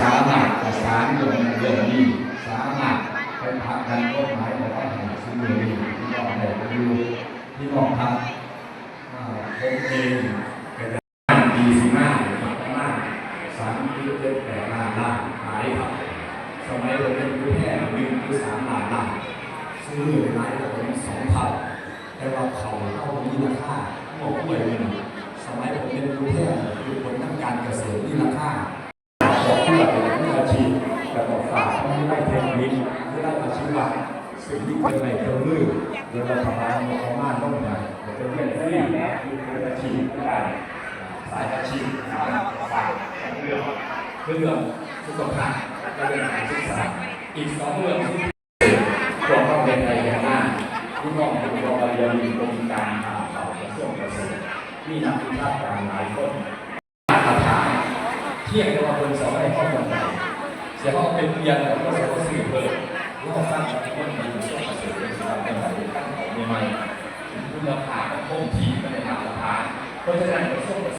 สามารถประสานเรื่องเรื่องนี้สามารถไปพักกันกฎหมายของทหารซึ่งมีที่น้องได้ไปดูที่น้องครับอ่าผมเองเป็นทหารปีสิบห้าประมาณสามปีเจ็ดแปดล้านล้านขายครับสมัยเราเป็นผู้แทนหนึ่งหรือสามล้านล้านซื้อหลายกับผมสองเท่าแต่ว่าเขาเข้ามีราคาหมดด้วยเงินสมัยผมเป็นผู้แทน แต่บอกฝากไม่ได้เทคนิคไม่ได้อาชีพหลักสิ่งที่เป็นในเครื่องมือเดี๋ยวเราทำงานเอามานต้องไหนเดี๋ยวจะเรียนฟรีนะคือเป็นอาชีพไม่ได้สายอาชีพนะครับฝากเรื่องเรื่องสุขภาพและเรื่องการศึกษาอีกสองเรื่องที่รวมต้องเป็นในแก่หน้าที่น้องเป็นรองเรียนกรมการข่าวข่าวกระทรวงเกษตรมีนักวิชาการหลายคนมาตรฐานเทียงจะมาเป็นสองในข้อมูล ใดเสียห้เป็นเรียงแล้วก็สักสื่อเพิ่มรู้วก็สร้างจากคนดีช่วยเสริมเป็นสถานการตั้งของใหม่ๆคุณภาพของคงที่ไม่ได้มาตรฐานเพราะฉะนั้นกระทรวงเกษ